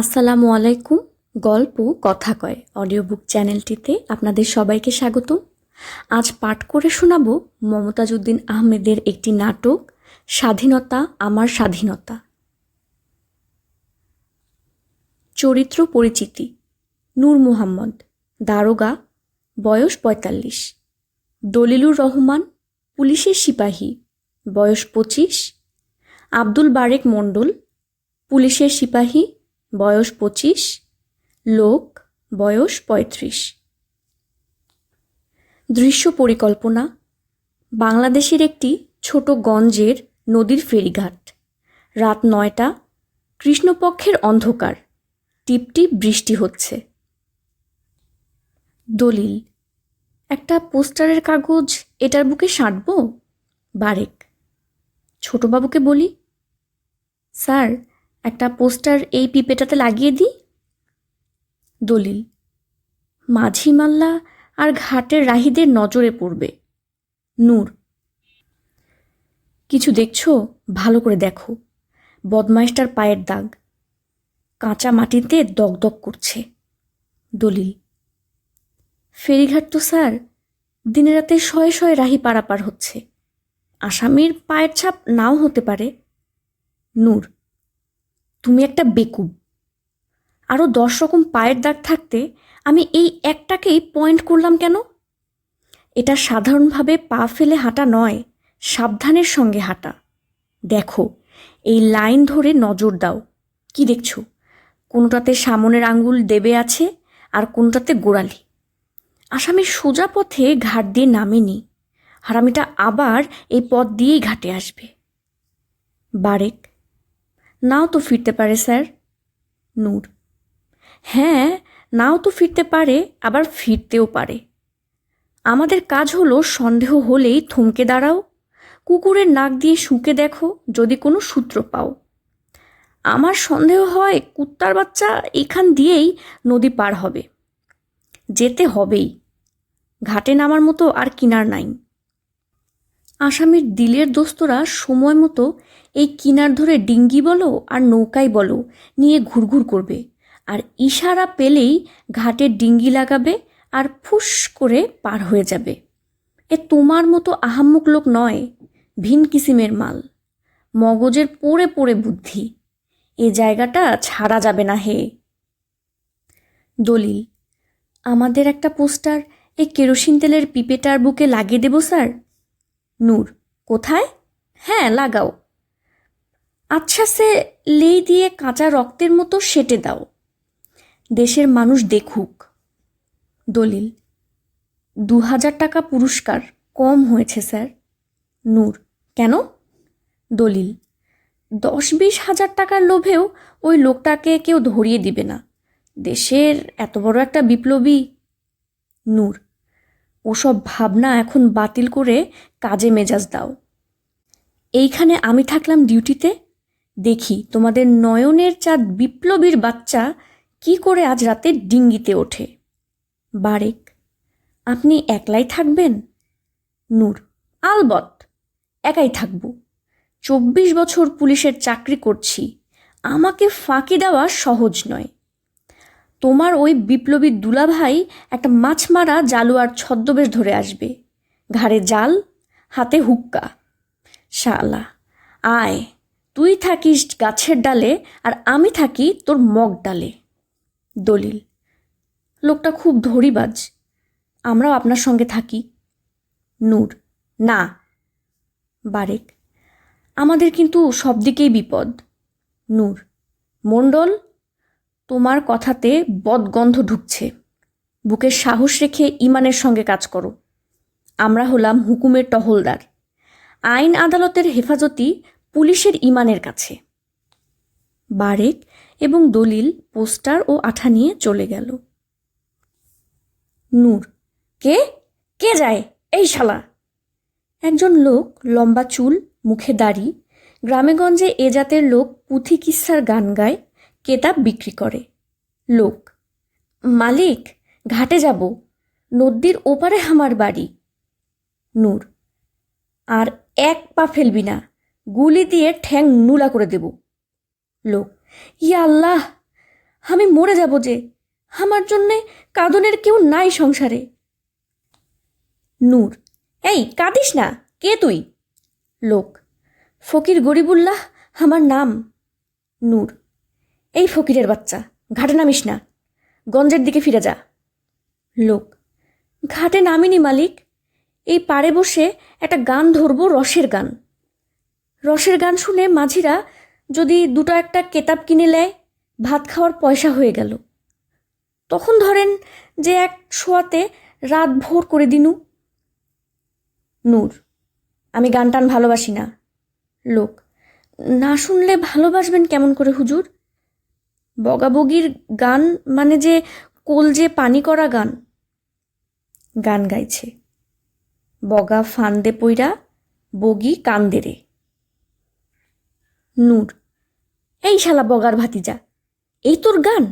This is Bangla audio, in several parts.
আসসালামু আলাইকুম। গল্প কথা কয় অডিও বুক চ্যানেলটিতে আপনাদের সবাইকে স্বাগত আজ পাঠ করে শোনাব মমতাজ উদ্দিন আহমেদের একটি নাটক, স্বাধীনতা, আমার স্বাধীনতা। চরিত্র পরিচিতি, নূর মুহাম্মদ, দারোগা, বয়স পঁয়তাল্লিশ। দলিলুর রহমান, পুলিশের সিপাহী, বয়স পঁচিশ। আব্দুল বারেক মণ্ডল, পুলিশের সিপাহী বয়স পঁচিশ, লোক বয়স পঁয়ত্রিশ। দৃশ্য পরিকল্পনা, বাংলাদেশের একটি ছোট গঞ্জের নদীর ফেরিঘাট। রাত নয়টা, কৃষ্ণপক্ষের অন্ধকার, টিপটিপ বৃষ্টি হচ্ছে। দলিল, একটা পোস্টারের কাগজ এটার বুকে সাঁটব? বারেক, ছোটবাবুকে বলি, স্যার একটা পোস্টার এই পিপেটাতে লাগিয়ে দিই? দলিল, মাঝি মাল্লা আর ঘাটের রাহিদের নজরে পড়বে। নূর, কিছু দেখছ? ভালো করে দেখো। বদমাইশটার পায়ের দাগ। কাঁচা মাটিতে দগদগ করছে। দলিল, ফেরিঘাট তো স্যার, দিনে রাতে শয়ে শয়ে রাহি পারাপার হচ্ছে। আসামির পায়ের ছাপ নাও হতে পারে। নূর তুমি একটা বেকুব। আরও দশ রকম পায়ের দাগ থাকতে আমি এই একটাকেই পয়েন্ট করলাম কেন? এটা সাধারণভাবে পা ফেলে হাঁটা নয়, সাবধানের সঙ্গে হাঁটা। দেখো, এই লাইন ধরে নজর দাও। কি দেখছ? কোনোটাতে সামনের আঙ্গুল দেবে আছে আর কোনোটাতে গোড়ালি। আসামি সোজা পথে ঘাট দিয়ে নামেনি, হারামিটা আবার এই পথ দিয়েই ঘাটে আসবে। বারেক নাও তো ফিরতে পারে, স্যার। নূর। হ্যাঁ নাও তো ফিরতে পারে, আবার ফিরতেও পারে। আমাদের কাজ হলো সন্দেহ হলেই থমকে দাঁড়াও। কুকুরের নাক দিয়ে শুঁকে দেখো, যদি কোনো সূত্র পাও। আমার সন্দেহ হয়, কুত্তার বাচ্চা এখান দিয়েই নদী পার হবে। যেতে হবেই। ঘাটে নামার মতো আর কিনার নাই। আসামির দিলের দোস্তরা সময় মতো এই কিনার ধরে ডিঙ্গি বলো আর নৌকাই বলো নিয়ে ঘুরঘুর করবে। আর ইশারা পেলেই ঘাটে ডিঙ্গি লাগাবে আর ফুস করে পার হয়ে যাবে। এ তোমার মতো আহাম্মুক লোক নয়, ভিন কিসিমের মাল। মগজের পড়ে পড়ে বুদ্ধি। এ জায়গাটা ছাড়া যাবে না হে। দলিল, আমাদের একটা পোস্টার, এই কেরোসিন তেলের পিপেটার বুকে লাগিয়ে দেবো, স্যার? নূর, কোথায়? হ্যাঁ লাগাও। আচ্ছা সে লেই দিয়ে কাঁচা রক্তের মতো সেটে দাও। দেশের মানুষ দেখুক। দলিল দু হাজার টাকা পুরস্কার কম হয়েছে, স্যার। নূর, কেন? দলিল দশ বিশ হাজার টাকার লোভেও ওই লোকটাকে কেউ ধরিয়ে দিবে না। দেশের এত বড় একটা বিপ্লবী নূর ওসব ভাবনা এখন বাতিল করে কাজে মেজাজ দাও। এইখানে আমি থাকলাম ডিউটিতে। দেখি তোমাদের নয়নের চাঁদ বিপ্লবীর বাচ্চা কি করে আজ রাতে ডিঙ্গিতে ওঠে। বারেক, আপনি একলাই থাকবেন? নূর আলবত একাই থাকব। চব্বিশ বছর পুলিশের চাকরি করছি। আমাকে ফাঁকি দেওয়া সহজ নয়। তোমার ওই বিপ্লবী দুলাভাই একটা মাছ মারা জালুয়ার ছদ্মবেশ ধরে আসবে। ঘাড়ে জাল, হাতে হুক্কা। শালা, আয়, তুই থাকিস গাছের ডালে আর আমি থাকি তোর মগ ডালে। দলিল, লোকটা খুব ধরিবাজ আমরাও আপনার সঙ্গে থাকি। নূর, না। বারেক, আমাদের কিন্তু সব দিকেই বিপদ। নূর, মণ্ডল তোমার কথাতে বদগন্ধ ঢুকছে। বুকের সাহস রেখে ইমানের সঙ্গে কাজ করো। আমরা হলাম হুকুমের টহলদার। আইন আদালতের হেফাজতি পুলিশের ইমানের কাছে। বারেক এবং দলিল, পোস্টার ও আঠা নিয়ে চলে গেল। নূর, কে? কে যায়? এই শালা। একজন লোক লম্বা চুল, মুখে দাড়ি, গ্রামেগঞ্জে এ জাতের লোক পুঁথি কিস্সার গান গায় কেতাব বিক্রি করে। লোক, মালিক, ঘাটে যাব, নদীর ওপারে আমার বাড়ি। নূর, আর এক পা ফেলবি না, গুলি দিয়ে ঠ্যাং নুলা করে দেব। লোক ইয়া আল্লাহ, আমি মরে যাব যে, আমার জন্যে কাঁদনের কেউ নাই সংসারে। নূর, এই কাঁদিস না, কে তুই? লোক, ফকির গরিবুল্লাহ আমার নাম। নূর এই ফকিরের বাচ্চা, ঘাটে নামিস না। গঞ্জের দিকে ফিরে যা। লোক, ঘাটে নামিনি মালিক। এই পাড়ে বসে একটা গান ধরবো রসের গান। রসের গান শুনে মাঝিরা যদি দুটো একটা কেতাব কিনে নেয় ভাত খাওয়ার পয়সা হয়ে গেল। তখন ধরেন যে এক শোয়াতে রাত ভোর করে দিনু। নূর, আমি গান টান ভালোবাসি না। লোক, না শুনলে ভালোবাসবেন কেমন করে হুজুর? বগাবগির গান মানে যে কোল যে পানি করা গান গান গাইছে। বগা ফান্দে পইরা বগি কান্দে রে। নূর, এই শালা বগার ভাতিজা, এই তোর গান?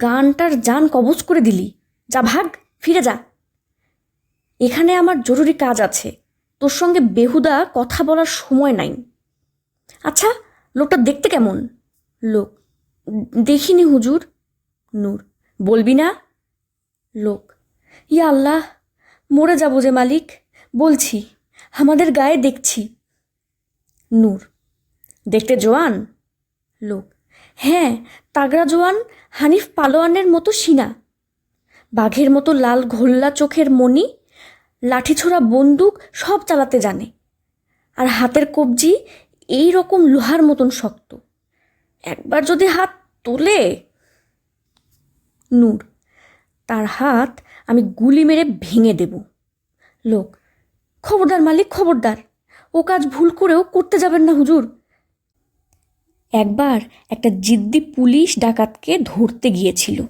গানটার জান কবজ করে দিলি। যা ভাগ, ফিরে যা। এখানে আমার জরুরি কাজ আছে। তোর সঙ্গে বেহুদা কথা বলার সময় নাই। আচ্ছা লোকটা দেখতে কেমন? লোক দেখিনি হুজুর? নূর। বলবি না? লোক। ইয়া আল্লাহ, মরে যাব যে মালিক। বলছি, আমাদের গায়ে দেখছি। নূর। দেখতে জোয়ান? লোক। হ্যাঁ তাগড়া জোয়ান হানিফ পালোয়ানের মতো সিনা। বাঘের মতো লাল ঘোল্লা চোখের মণি, লাঠিছোড়া বন্দুক সব চালাতে জানে। আর হাতের কবজি এই রকম লোহার মতন শক্ত। একবার যদি হাত তোলে। নূর, তার হাত আমি গুলি মেরে ভেঙে দেব। লোক, খবরদার মালিক, খবরদার। ও কাজ ভুল করেও করতে যাবেন না হুজুর। একবার একটা জিদ্দি পুলিশ ডাকাতকে ধরতে গিয়েছিল।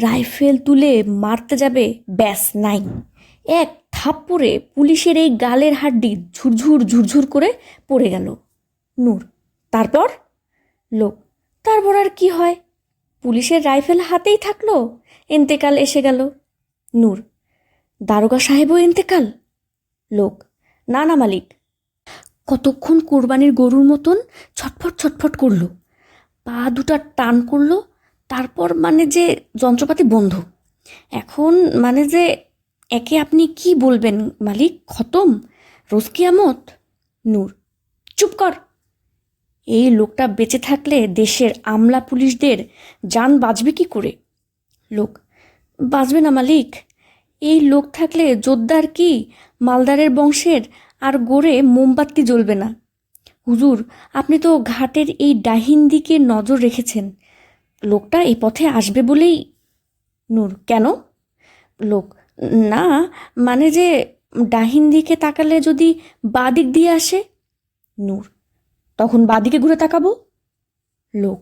রাইফেল তুলে মারতে যাবে ব্যাস নাই। এক থাপ্পড়ে পুলিশের এই গালের হাড্ডি ঝুরঝুর ঝুরঝুর করে পড়ে গেল। নূর, তারপর? লোক। তারপর আর কি হয়? পুলিশের রাইফেল হাতেই থাকল। এন্তেকাল এসে গেল। নূর, দারোগা সাহেবও এন্তেকাল? লোক না না মালিক। কতক্ষণ কোরবানির গরুর মতন ছটফট ছটফট করল। পা দুটা টান করল, তারপর মানে যে যন্ত্রপাতি বন্ধ। এখন মানে যে একে আপনি কি বলবেন মালিক? খতম? রোজ কিয়ামত? নূর, চুপ কর। এই লোকটা বেঁচে থাকলে দেশের আমলা পুলিশদের যান বাঁচবে কি করে? লোক, বাঁচবে না মালিক। এই লোক থাকলে জোরদার কি? মালদারের বংশের আর গড়ে মোমবাতি জ্বলবে না। হুজুর, আপনি তো ঘাটের এই ডাহিন দিকে নজর রেখেছেন। লোকটা এই পথে আসবে বলেই নূর। কেন? লোক, না মানে যে ডাহিন দিকে তাকালে যদি বাদিক দিয়ে আসে? নূর তখন বাদিকে ঘুরে তাকাবো? লোক,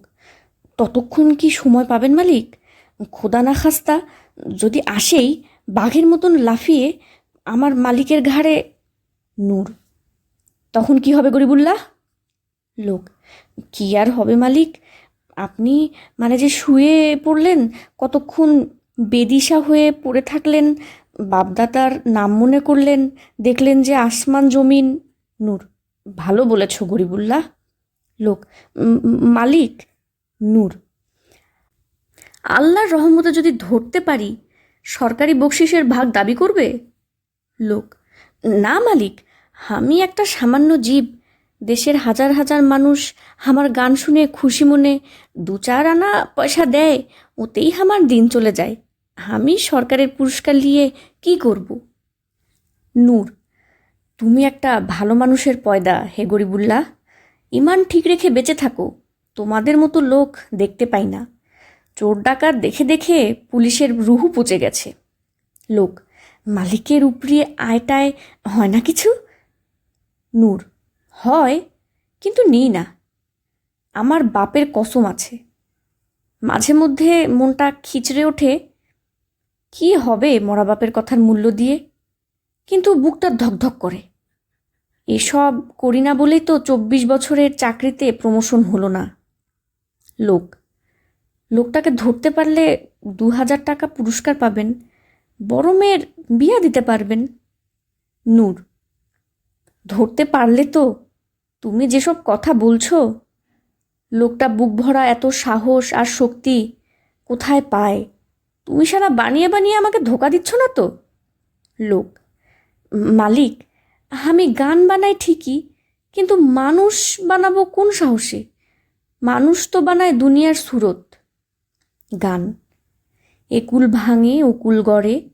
ততক্ষণ কি সময় পাবেন মালিক? খোদা না খাস্তা, যদি আসেই, বাঘের মতন লাফিয়ে আমার মালিকের ঘাড়ে নূর। তখন কি হবে গরিবুল্লাহ? লোক, কি আর হবে মালিক? আপনি মানে যে শুয়ে পড়লেন, কতক্ষণ বেদিশা হয়ে পড়ে থাকলেন বাপদাতার নাম মনে করলেন, দেখলেন যে আসমান জমিন নূর। ভালো বলেছ গরিবুল্লাহ। লোক মালিক, নূর। আল্লাহর রহমতে যদি ধরতে পারি, সরকারি বকশিসের ভাগ দাবি করবে? লোক, না মালিক, আমি একটা সামান্য জীব। দেশের হাজার হাজার মানুষ আমার গান শুনে খুশি মনে দু চার আনা পয়সা দেয়, ওতেই আমার দিন চলে যায়। আমি সরকারের পুরস্কার নিয়ে কি করব? নূর তুমি একটা ভালো মানুষের পয়দা, হে গরিবুল্লাহ। ইমান ঠিক রেখে বেঁচে থাকো, তোমাদের মতো লোক দেখতে পাই না। চোর ডাকাত দেখে দেখে পুলিশের রুহু পচে গেছে। লোক, মালিকের উপরিয়ে আয়টায় হয় না কিছু? নূর, হয়, কিন্তু নিই না। আমার বাপের কসম আছে। মাঝে মধ্যে মনটা খিচড়ে ওঠে। কি হবে মরা বাপের কথার মূল্য দিয়ে? কিন্তু বুকটা ধকধক করে। এসব করি না বলেই তো চব্বিশ বছরের চাকরিতে প্রমোশন হলো না। লোক, লোকটাকে ধরতে পারলে দু হাজার টাকা পুরস্কার পাবেন, বড় মেয়ের বিয়া দিতে পারবেন। নূর, ধরতে পারলে তো তুমি যেসব কথা বলছো, লোকটা বুক ভরা এত সাহস আর শক্তি কোথায় পায়? তুমি সারা বানিয়ে বানিয়ে আমাকে ধোকা দিচ্ছ না তো? লোক মালিক, আমি গান বানাই ঠিকই, কিন্তু মানুষ বানাবো কোন সাহসে? মানুষ তো বানায় দুনিয়ার সুরত। গান একুল ভাঙে উকুল গড়ে,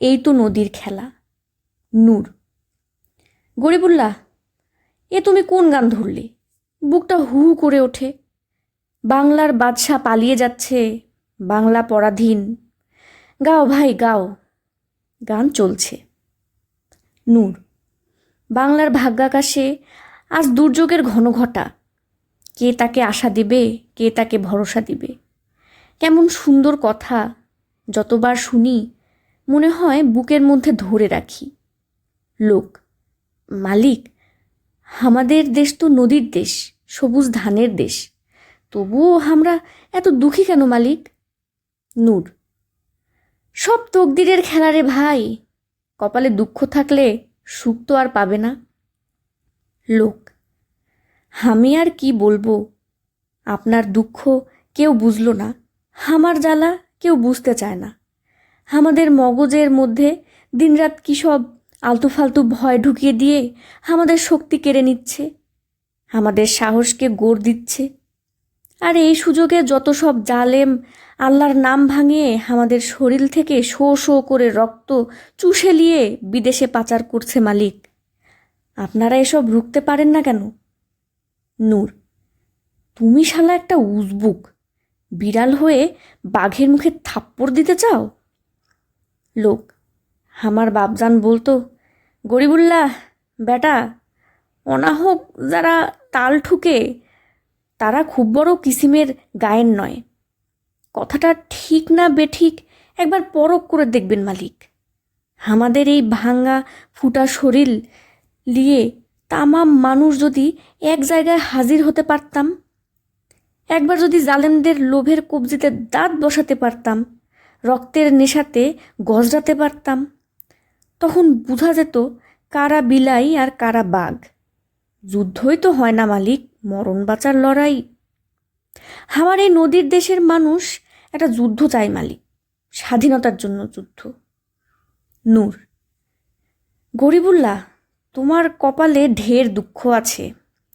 এই তো নদীর খেলা। নূর, গরিবুল্লাহ, এ তুমি কোন গান ধরলে? বুকটা হু করে ওঠে। বাংলার বাদশাহ পালিয়ে যাচ্ছে, বাংলা পরাধীন। গাও ভাই, গাও, গান চলছে। নূর। বাংলার ভাগ্যাকাশে আজ দুর্যোগের ঘনঘটা কে তাকে আশা দিবে, কে তাকে ভরসা দিবে? কেমন সুন্দর কথা যতবার শুনি, মনে হয় বুকের মধ্যে ধরে রাখি। লোক, মালিক, আমাদের দেশ তো নদীর দেশ, সবুজ ধানের দেশ। তবুও আমরা এত দুঃখী কেন মালিক? নূর, সব তকদিরের খেলা রে ভাই কপালে দুঃখ থাকলে সুখ তো আর পাবে না। লোক, আমি আর কি বলব? আপনার দুঃখ কেউ বুঝলো না, আমার জ্বালা কেউ বুঝতে চায় না। আমাদের মগজের মধ্যে দিনরাত কী সব আলতু ফালতু ভয় ঢুকিয়ে দিয়ে আমাদের শক্তি কেড়ে নিচ্ছে, আমাদের সাহসকে গোড় দিচ্ছে। আর এই সুযোগে যত সব জালেম আল্লাহর নাম ভাঙিয়ে আমাদের শরীর থেকে শো শো করে রক্ত চুষে নিয়ে বিদেশে পাচার করছে মালিক। আপনারা এসব রুখতে পারেন না কেন? নূর, তুমি শালা একটা উজবুক, বিড়াল হয়ে বাঘের মুখে থাপ্পড় দিতে চাও? লোক, আমার বাপজান বলতো, গরিবুল্লাহ, বেটা, অনাহক যারা তাল ঠুকে তারা খুব বড় কিসিমের গায়েন নয়। কথাটা ঠিক না বেঠিক একবার পরক করে দেখবেন মালিক। আমাদের এই ভাঙা, ফুটা শরীর নিয়ে তামাম মানুষ যদি এক জায়গায় হাজির হতে পারতাম, একবার যদি জালেমদের লোভের কবজিতে দাঁত বসাতে পারতাম, রক্তের নেশাতে গজরাতে পারতাম, তখন বোঝা যেত কারা বিলাই আর কারা বাঘ। যুদ্ধই তো হয় না মালিক। মরণ বাঁচার লড়াই। আমার এই নদীর দেশের মানুষ একটা যুদ্ধ চায় মালিক, স্বাধীনতার জন্য যুদ্ধ। নূর, গরিবুল্লাহ, তোমার কপালে ঢের দুঃখ আছে,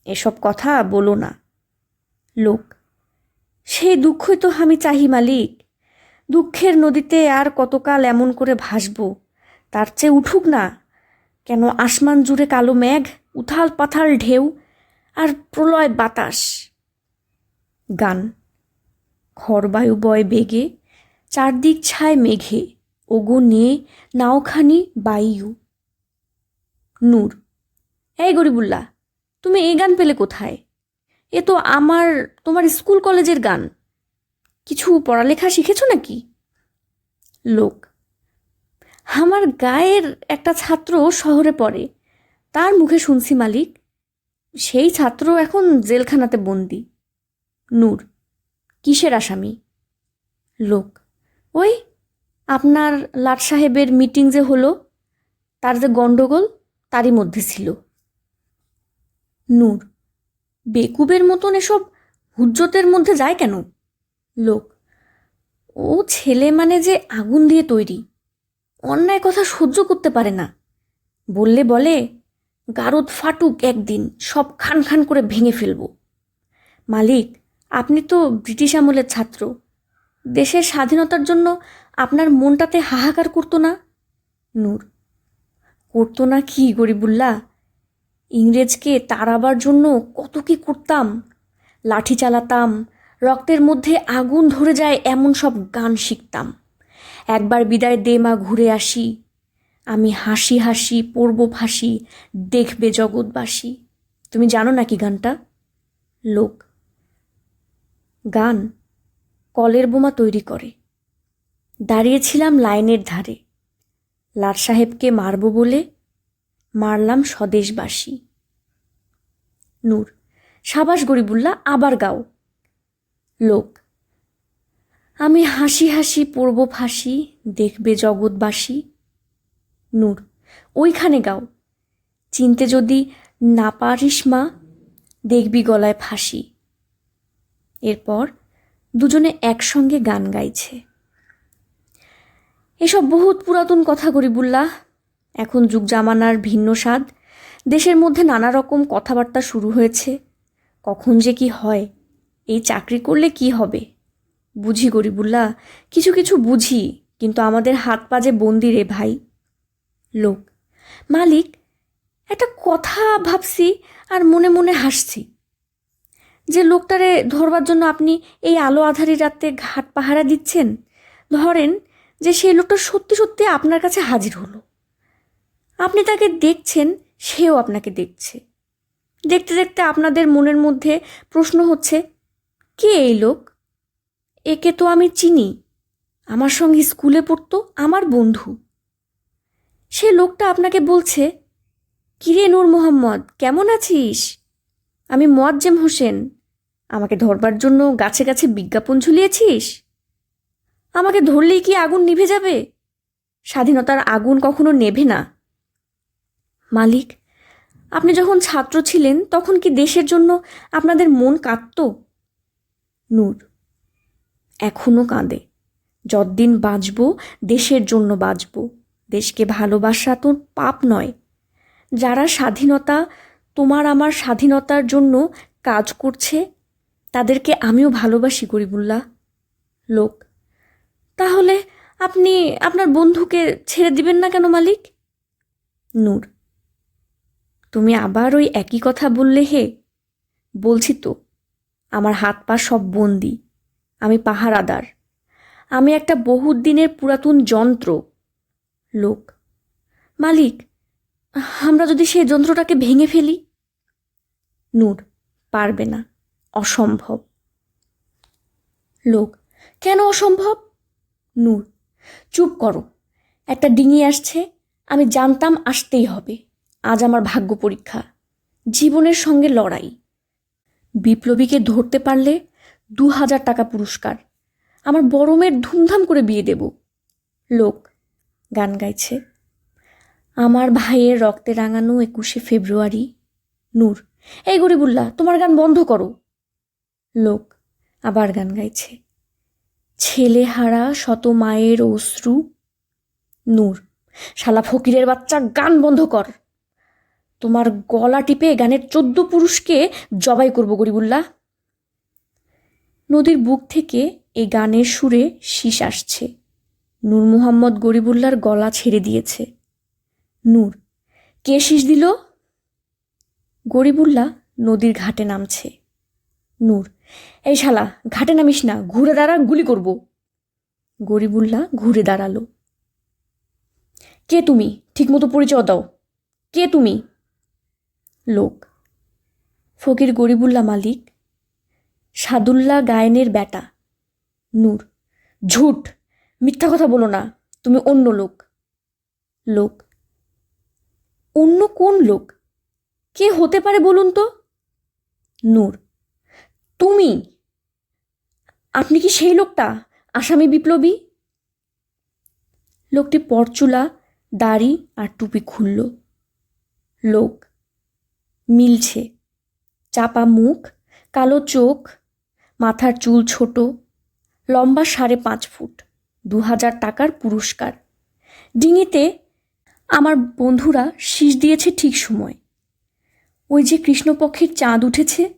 এসব কথা বলো না। লোক, সেই দুঃখই তো আমি চাহি মালিক, দুঃখের নদীতে আর কতকাল এমন করে ভাসবো, তার চেয়ে উঠুক না, কেন আসমান জুড়ে কালো মেঘ, উথাল পাথাল ঢেউ আর প্রলয় বাতাস। গান। খরবায়ু বয় বেগে, চারদিক ছায় মেঘে, ওগো নিয়ে নাওখানি বাইয়ু। নূর, এই গরিবুল্লাহ তুমি এই গান পেলে কোথায়? এ তো আমার, তোমার স্কুল কলেজের গান। কিছু পড়ালেখা শিখেছো নাকি? লোক, আমার গায়ের একটা ছাত্র শহরে পড়ে, তার মুখে শুনছি মালিক সেই ছাত্র এখন জেলখানাতে বন্দি। নূর, কিসের আসামি? লোক, ওই আপনার লাট সাহেবের মিটিং যে হলো, তার যে গণ্ডগোল তারই মধ্যে ছিল। নূর, বেকুবের মতন এসব হুজ্জতের মধ্যে যায় কেন? লোক, ও ছেলে মানে যে আগুন দিয়ে তৈরি, অন্যায় কথা সহ্য করতে পারে না। বললে বলে গারদ ফাটুক একদিন সব খান খান করে ভেঙে ফেলব। মালিক, আপনি তো ব্রিটিশ আমলের ছাত্র। দেশের স্বাধীনতার জন্য আপনার মনটাতে হাহাকার করতো না? নূর, করতো না কি গরিবুল্লাহ ইংরেজকে তাড়াবার জন্য কত কি করতাম? লাঠি চালাতাম, রক্তের মধ্যে আগুন ধরে যায় এমন সব গান শিখতাম। একবার বিদায় দে মা, ঘুরে আসি। আমি হাসি হাসি পড়ব ফাঁসি, দেখবে জগৎবাসী। তুমি জানো নাকি গানটা? লোক, গান কলের বোমা তৈরি করে। দাঁড়িয়েছিলাম লাইনের ধারে। লাট সাহেবকে মারব বলে মারলাম স্বদেশবাসী। নূর, সাবাস গরিবুল্লাহ, আবার গাও। লোক, আমি হাসি হাসি পড়ব ফাঁসি, দেখবে জগৎবাসী। নূর, ওইখানে গাও। চিনতে যদি না পারিস মা, দেখবি গলায় ফাঁসি। এরপর দুজনে একসঙ্গে গান গাইছে। এসব বহুত পুরাতন কথা গরিবুল্লাহ এখন যুগ জামানার ভিন্ন স্বাদ। দেশের মধ্যে নানা রকম কথাবার্তা শুরু হয়েছে। কখন যে কি হয়, এই চাকরি করলে কি হবে? বুঝি গরিবুল্লাহ কিছু কিছু বুঝি, কিন্তু আমাদের হাত পাজে বন্দি রে ভাই। লোক। মালিক, একটা কথা ভাবছি আর মনে মনে হাসছি। যে লোকটারে ধরবার জন্য আপনি এই আলো আধারি রাতে ঘাট পাহারা দিচ্ছেন, ধরেন যে সেই লোকটা সত্যি সত্যি আপনার কাছে হাজির হলো। আপনি তাকে দেখছেন, সেও আপনাকে দেখছে। দেখতে দেখতে আপনাদের মনের মধ্যে প্রশ্ন হচ্ছে, কে এই লোক? একে তো আমি চিনি। আমার সঙ্গে স্কুলে পড়তো আমার বন্ধু। সে লোকটা আপনাকে বলছে, কিরে নূর মোহাম্মদ, কেমন আছিস? আমি মোয়াজ্জেম হোসেন। আমাকে ধরবার জন্য গাছে গাছে বিজ্ঞাপন ঝুলিয়েছিস? আমাকে ধরলেই কি আগুন নিভে যাবে? স্বাধীনতার আগুন কখনো নেভে না। মালিক, আপনি যখন ছাত্র ছিলেন, তখন কি দেশের জন্য আপনাদের মন কাঁদত? নূর এখনও কাঁদে। যতদিন বাঁচব, দেশের জন্য বাঁচব। দেশকে ভালোবাসা তোর পাপ নয়। যারা স্বাধীনতা, তোমার আমার স্বাধীনতার জন্য কাজ করছে, তাদেরকে আমিও ভালোবাসি, গরিবুল্লাহ লোক। তাহলে আপনি আপনার বন্ধুকে ছেড়ে দিবেন না কেন, মালিক? নূর। তুমি আবার ওই একই কথা বললে হে? বলছি তো, আমার হাত পা সব বন্দি, আমি পাহারাদার। আমি একটা বহুত দিনের পুরাতন যন্ত্র লোক। মালিক, আমরা যদি সেই যন্ত্রটাকে ভেঙে ফেলি? নূর, পারবে না। অসম্ভব। লোক, কেন অসম্ভব? নূর, চুপ করো। একটা ডিঙি আসছে, আমি জানতাম আসতেই হবে। আজ আমার ভাগ্য পরীক্ষা। জীবনের সঙ্গে লড়াই। বিপ্লবীকে ধরতে পারলে দু হাজার টাকা পুরস্কার। আমার বড় মেয়ের ধুমধাম করে বিয়ে দেব। লোক গান গাইছে। আমার ভাইয়ের রক্তে রাঙানো একুশে ফেব্রুয়ারি। নূর, এই গরিবুল্লাহ তোমার গান বন্ধ করো। লোক আবার গান গাইছে। ছেলে হারা শত মায়ের অশ্রু। নূর, শালা ফকিরের বাচ্চা, গান বন্ধ কর। তোমার গলা টিপে গানের চোদ্দ পুরুষকে জবাই করব গরিবুল্লাহ নদীর বুক থেকে এই গানের সুরে শীষ আসছে। নূর মুহাম্মদ গরিবুল্লার গলা ছেড়ে দিয়েছে। নূর, কে শীষ দিল? গরিবুল্লা নদীর ঘাটে নামছে। নূর, এই শালা, ঘাটে নামিস না, ঘুরে দাঁড়া, গুলি করব। গরিবুল্লাহ ঘুরে দাঁড়াল। কে তুমি? ঠিকমতো পরিচয় দাও। কে তুমি? লোক, ফকির গরিবুল্লাহ মালিক, সাদুল্লাহ গায়েনের বেটা। নূর, ঝুট। মিথ্যা কথা বলো না, তুমি অন্য লোক। লোক? অন্য কোন লোক? কে হতে পারে বলুন তো? নূর। তুমি? আপনি কি সেই লোকটা, আসামি বিপ্লবী? লোকটি পরচুলা, দাড়ি আর টুপি খুলল। লোক? মিলছে। চাপা মুখ, কালো চোখ, মাথার চুল ছোট, লম্বা সাড়ে পাঁচ ফুট। দু হাজার টাকার পুরস্কার। ডিঙিতে আমার বন্ধুরা শীষ দিয়েছে ঠিক সময়। ওই যে কৃষ্ণপক্ষের চাঁদ উঠেছে,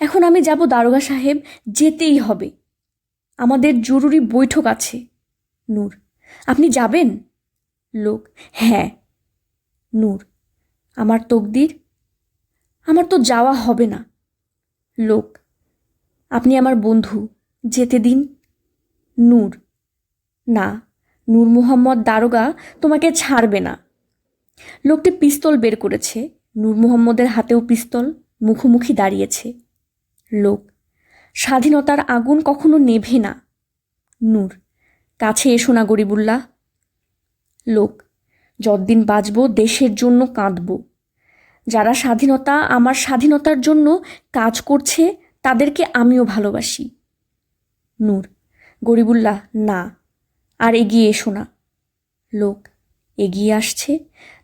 এখন আমি যাব দারোগা সাহেব যেতেই হবে। আমাদের জরুরি বৈঠক আছে। নূর, আপনি যাবেন? লোক হ্যাঁ। নূর, আমার তকদির? আমার তো যাওয়া হবে না। লোক, আপনি আমার বন্ধু, যেতে দিন। নূর না, নূর মুহাম্মদ দারোগা তোমাকে ছাড়বে না। লোকটি পিস্তল বের করেছে, নূর মুহাম্মদের হাতেও পিস্তল, মুখোমুখি দাঁড়িয়েছে। লোক, স্বাধীনতার আগুন কখনো নেভে না। নূর, কাছে এসো না গরিবুল্লাহ। লোক, যতদিন বাঁচব দেশের জন্য কাঁদব। যারা স্বাধীনতা আমার স্বাধীনতার জন্য কাজ করছে, তাদেরকে আমিও ভালোবাসি। নূর, গরিবুল্লাহ, না। আর এগিয়ে এসো না। লোক এগিয়ে আসছে,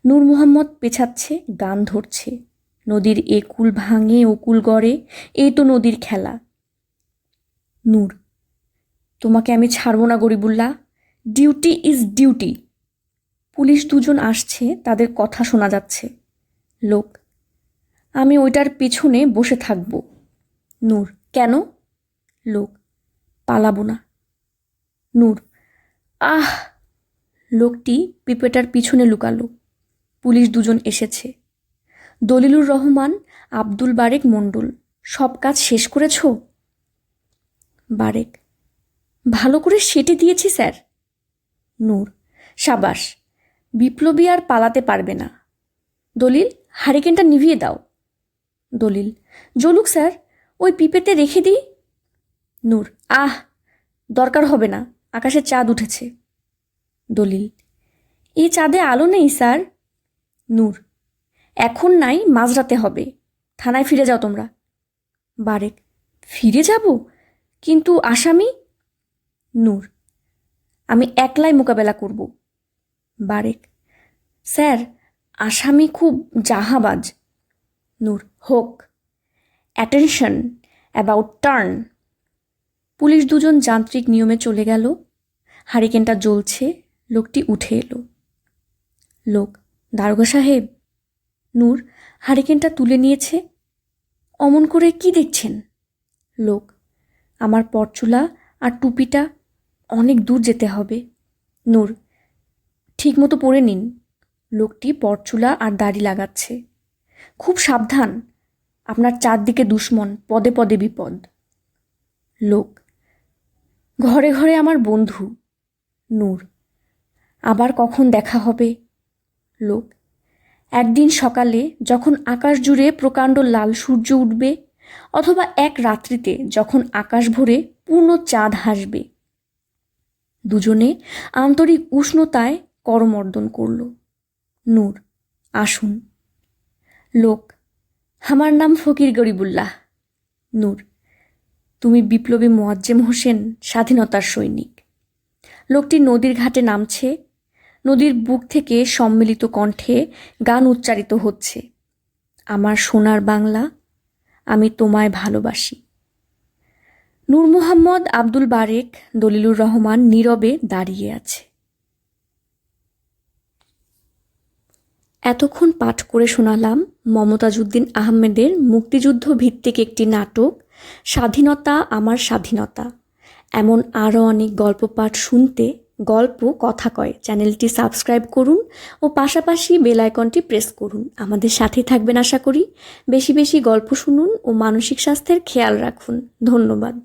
নূর মোহাম্মদ পেছাচ্ছে, গান ধরছে। নদীর একুল ভাঙে ওকুল গড়ে, এই তো নদীর খেলা। নূর, তোমাকে আমি ছাড়বো না Garibullah. Duty is duty. Police দুজন আসছে, তাদের কথা শোনা যাচ্ছে। লোক, আমি ওইটার পিছনে বসে থাকব। নূর, কেন? লোক, পালাবো না। নূর আহ! লোকটি পিপেটার পিছনে লুকালো। পুলিশ দুজন এসেছে। দলিলুর রহমান, আব্দুল বারেক মণ্ডল, সব কাজ শেষ করেছ? বারেক, ভালো করে সেটে দিয়েছি, স্যার। নূর, সাবাস, বিপ্লবী আর পালাতে পারবে না। দলিল, হারিকেনটা নিভিয়ে দাও। দলিল জলুক স্যার, ওই পিপেতে রেখে দিই। নূর, আহ! দরকার হবে না। আকাশে চাঁদ উঠেছে। দলিল এই চাঁদে আলো নেই, স্যার। নূর, এখন নাই, মাঝরাতে হবে। থানায় ফিরে যাও তোমরা। বারেক, ফিরে যাব? কিন্তু আসামি? নূর, আমি একলাই মোকাবেলা করব। বারেক, স্যার, আসামি খুব জাহাবাজ। নূর, হোক, অ্যাটেনশন, অ্যাবাউট টার্ন। পুলিশ দুজন যান্ত্রিক নিয়মে চলে গেল। হারিকেনটা জ্বলছে, লোকটি উঠে এলো। লোক, দারোগা সাহেব? নূর, হারিকেনটা তুলে নিয়েছে? অমন করে কি দেখছেন? লোক, আমার পরচুলা আর টুপিটা অনেক দূর যেতে হবে। নূর ঠিক মতো পরে নিন। লোকটি পরচুলা আর দাড়ি লাগাচ্ছে। খুব সাবধান, আপনার চারদিকে দুশ্মন, পদে পদে বিপদ। লোক, ঘরে ঘরে আমার বন্ধু। নূর। আবার কখন দেখা হবে? লোক। একদিন সকালে যখন আকাশ জুড়ে প্রকাণ্ড লাল সূর্য উঠবে, অথবা এক রাত্রিতে যখন আকাশ ভরে পূর্ণ চাঁদ হাসবে। দুজনে আন্তরিক উষ্ণতায় করমর্দন করল। নূর, আসুন। লোক, আমার নাম ফকির গরিবুল্লাহ। নূর, তুমি বিপ্লবী মোয়াজ্জেম হোসেন, স্বাধীনতার সৈনিক। লোকটি নদীর ঘাটে নামছে। নদীর বুক থেকে সম্মিলিত কণ্ঠে গান উচ্চারিত হচ্ছে। আমার সোনার বাংলা, আমি তোমায় ভালোবাসি। নূর মোহাম্মদ আব্দুল বারেক দলিলুর রহমান নীরবে দাঁড়িয়ে আছে। এতক্ষণ পাঠ করে শোনালাম মমতাজউদ্দিন আহমেদের মুক্তিযুদ্ধ ভিত্তিক একটি নাটক, স্বাধীনতা আমার স্বাধীনতা। এমন আরও অনেক গল্প পাঠ শুনতে গল্প, কথা কয়। চ্যানেলটি সাবস্ক্রাইব করুন ও পাশাপাশি বেল আইকনটি প্রেস করুন। আমাদের সাথে থাকবেন আশা করি। বেশি বেশি গল্প শুনুন ও মানসিক স্বাস্থ্যের খেয়াল রাখুন। ধন্যবাদ।